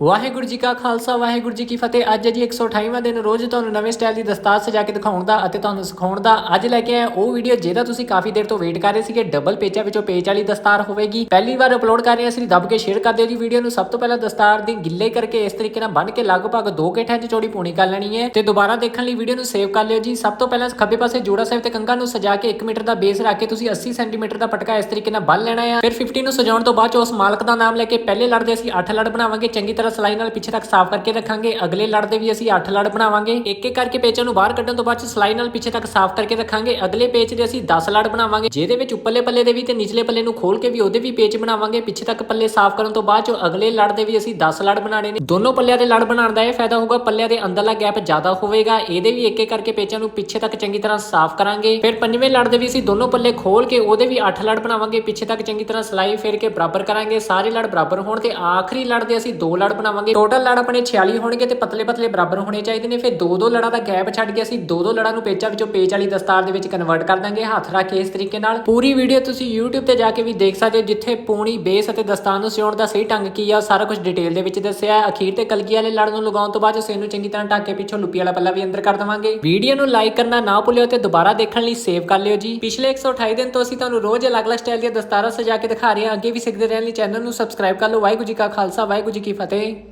ਵਾਹਿਗੁਰੂ ਜੀ ਕਾ ਖਾਲਸਾ, ਵਾਹਿਗੁਰੂ ਜੀ ਕੀ ਫਤਿਹ। ਅੱਜ ਹੈ ਜੀ 128ਵਾਂ ਦਿਨ। ਰੋਜ਼ ਤੁਹਾਨੂੰ ਨਵੇਂ ਸਟਾਈਲ ਦੀ ਦਸਤਾਰ ਸਜਾ ਕੇ ਦਿਖਾਉਣ ਦਾ ਅਤੇ ਤੁਹਾਨੂੰ ਸਿਖਾਉਣ ਦਾ ਅੱਜ ਲੈ ਕੇ ਆਇਆ ਉਹ ਵੀਡੀਓ, ਜਿਹਦਾ ਤੁਸੀਂ ਕਾਫੀ ਦੇਰ ਤੋਂ ਵੇਟ ਕਰ ਰਹੇ ਸੀਗੇ। ਡਬਲ ਪੇਚਾਂ ਵਿੱਚੋਂ ਪੇਚ ਵਾਲੀ ਦਸਤਾਰ ਹੋਵੇਗੀ। ਪਹਿਲੀ ਵਾਰ ਅਪਲੋਡ ਕਰ ਰਹੇ ਹਾਂ, ਅਸੀਂ ਦੱਬ ਕੇ ਸ਼ੇਅਰ ਕਰ ਦਿਓ ਜੀ ਵੀਡੀਓ ਨੂੰ। ਸਭ ਤੋਂ ਪਹਿਲਾਂ ਦਸਤਾਰ ਦੀ ਗਿੱਲੇ ਕਰਕੇ ਇਸ ਤਰੀਕੇ ਨਾਲ ਬੰਨ ਕੇ ਲਗਭਗ 2 ਚ ਚੌੜੀ ਪੂਣੀ ਕਰ ਲੈਣੀ ਹੈ ਤੇ ਦੁਬਾਰਾ ਦੇਖਣ ਲਈ ਵੀਡੀਓ ਨੂੰ ਸੇਵ ਕਰ ਲਿਓ ਜੀ। ਸਭ ਤੋਂ ਪਹਿਲਾਂ ਖੱਬੇ ਪਾਸੇ ਜੋੜਾ ਸਾਹਿਬ ਤੇ ਕੰਗਾ ਨੂੰ ਸਜਾ ਕੇ 1 ਮੀਟਰ ਦਾ ਬੇਸ ਰੱਖ ਕੇ ਤੁਸੀਂ 80 ਸੈਂਟੀਮੀਟਰ ਦਾ ਪਟਕਾ ਇਸ ਤਰੀਕੇ ਨਾਲ ਬੰਨ ਲੈਣਾ ਹੈ। ਫਿਰ 50 ਨੂੰ ਸਜਾਉਣ ਤੋਂ ਬਾਅਦ ਚ ਉਸ ਮਾਲਕ ਦਾ ਨਾਮ ਲੈ ਕੇ ਪਹਿਲੇ ਲੜ ਦੇ ਅਸੀਂ 8 ਲੜ ਬਣਾਵਾਂਗੇ। ਚੰਗੀ ਤਰ੍ਹਾਂ ਸਲਾਈ ਨਾਲ ਪਿੱਛੇ ਤੱਕ ਸਾਫ਼ ਕਰਕੇ ਰੱਖਾਂਗੇ। ਅਗਲੇ ਲੜ ਦੇ ਵੀ ਅਸੀਂ 8 ਲੜ ਬਣਾਵਾਂਗੇ। ਇੱਕ ਇੱਕ ਕਰਕੇ ਪੇਚਾਂ ਨੂੰ ਬਾਹਰ ਕੱਢਣ ਤੋਂ ਬਾਅਦ ਚ ਸਲਾਈ ਨਾਲ ਪਿੱਛੇ ਤੱਕ ਸਾਫ਼ ਕਰਕੇ ਰੱਖਾਂਗੇ। ਅਗਲੇ ਪੇਚ ਦੇ ਅਸੀਂ 10 ਲੜ ਬਣਾਵਾਂਗੇ, ਜਿਹਦੇ ਵਿੱਚ ਉੱਪਰਲੇ ਪੱਲੇ ਦੇ ਵੀ ਤੇ ਨਿਚਲੇ ਪੱਲੇ ਨੂੰ ਖੋਲ ਕੇ ਵੀ ਉਹਦੇ ਵੀ ਪੇਚ ਬਣਾਵਾਂਗੇ। ਪਿੱਛੇ ਤੱਕ ਪੱਲੇ ਸਾਫ਼ ਕਰਨ ਤੋਂ ਬਾਅਦ ਚ ਅਗਲੇ ਲੜ ਦੇ ਵੀ ਅਸੀਂ 10 ਲੜ ਬਣਾਣੇ ਨੇ। ਦੋਨੋਂ ਪੱਲਿਆਂ ਦੇ ਲੜ ਬਣਾਉਣ ਦਾ ਇਹ ਫਾਇਦਾ ਹੋਊਗਾ, ਪੱਲਿਆਂ ਦੇ ਅੰਦਰਲਾ ਗੈਪ ਜ਼ਿਆਦਾ ਹੋਵੇਗਾ। ਇਹਦੇ ਵੀ ਇੱਕ ਇੱਕ ਕਰਕੇ ਪੇਚਾਂ ਨੂੰ ਪਿੱਛੇ ਤੱਕ ਚੰਗੀ ਤਰ੍ਹਾਂ ਸਾਫ਼ ਕਰਾਂਗੇ। ਫਿਰ ਪੰਜਵੇਂ ਲੜ ਦੇ ਵੀ ਅਸੀਂ ਦੋਨੋਂ ਪੱਲੇ ਖੋਲ ਕੇ ਉਹਦੇ ਵੀ 8 ਲੜ ਬਣਾਵਾਂਗੇ। ਪਿੱਛੇ ਤੱਕ ਚੰਗੀ ਤਰ੍ਹਾਂ ਸਲਾਈ ਫੇਰ ਕੇ ਬਰਾਬਰ ਕਰਾਂਗੇ। ਸਾਰੇ ਲੜ ਬਰਾਬਰ ਹੋਣ ਤੇ ਆਖਰੀ ਲੜ ਦੇ ਅਸੀਂ ਦੋ ਲੜ ਬਣਾਵਾਂਗੇ। ਟੋਟਲ ਲੜ ਆਪਣੇ 46 ਹੋਣਗੇ ਤੇ ਪਤਲੇ ਪਤਲੇ ਬਰਾਬਰ ਹੋਣੇ ਚਾਹੀਦੇ ਨੇ। ਫਿਰ ਦੋ ਦੋ ਲੜਾਂ ਦਾ ਗੈਪ ਛੱਡ ਕੇ ਅਸੀਂ ਦੋ ਦੋ ਲੜਾਂ ਨੂੰ ਪੇਚਾਂ ਵਿੱਚੋਂ ਪੇਚ ਵਾਲੀ ਦਸਤਾਰ ਦੇ ਵਿੱਚ ਕਨਵਰਟ ਕਰ ਦਾਂਗੇ। ਹੱਥ ਰੱਖ ਕੇ ਇਸ ਤਰੀਕੇ ਨਾਲ। ਪੂਰੀ ਵੀਡੀਓ ਤੁਸੀਂ YouTube ਤੇ ਜਾ ਕੇ ਵੀ ਦੇਖ ਸਕਦੇ ਹੋ, ਜਿੱਥੇ ਪੂਣੀ ਬੇਸ ਅਤੇ ਦਸਤਾਰ ਨੂੰ ਸਿਉਣ ਦਾ ਸਹੀ ਢੰਗ ਕੀ ਆ, ਸਾਰਾ ਕੁਝ ਡਿਟੇਲ ਦੇ ਵਿੱਚ ਦੱਸਿਆ ਅਖੀਰ ਤੇ ਕਲਗੀ ਵਾਲੇ ਲੜ ਨੂੰ ਲਗਾਉਣ ਤੋਂ ਬਾਅਦ ਉਸ ਨੂੰ ਚੰਗੀ ਤਰ੍ਹਾਂ ਢੱਕ ਕੇ ਪਿੱਛੋਂ ਲੁੱਪੀ ਵਾਲਾ ਪੱਲਾ ਵੀ ਅੰਦਰ ਕਰ ਦਵਾਂਗੇ। ਵੀਡੀਓ ਨੂੰ ਲਾਈਕ ਕਰਨਾ ਨਾ ਭੁੱਲਿਓ ਤੇ ਦੁਬਾਰਾ ਦੇਖਣ ਲਈ ਸੇਵ ਕਰ ਲਿਓ ਜੀ। ਪਿਛਲੇ 128 ਦਿਨ ਤੋਂ ਅਸੀਂ ਤੁਹਾਨੂੰ ਰੋਜ਼ ਅਲੱਗ-ਅਲੱਗ ਸਟਾਈਲ ਦੀਆਂ ਦਸਤਾਰਾਂ ਸਜਾ ਕੇ ਦਿਖਾ ਰਹੇ ਹਾਂ। ਅੱਗੇ ਵੀ ਸਿੱਖਦੇ ਰਹਿਣ ਲਈ ਚੈਨਲ ਨੂੰ ਸਬਸਕ੍ਰਾਈਬ ਕਰ ਲਓ। ਵਾਹਿਗੁਰੂ ਜੀ ਕਾ ਖਾਲਸਾ, ਵਾਹਿਗੁਰੂ ਜੀ ਕੀ ਫਤਿਹ। Bye.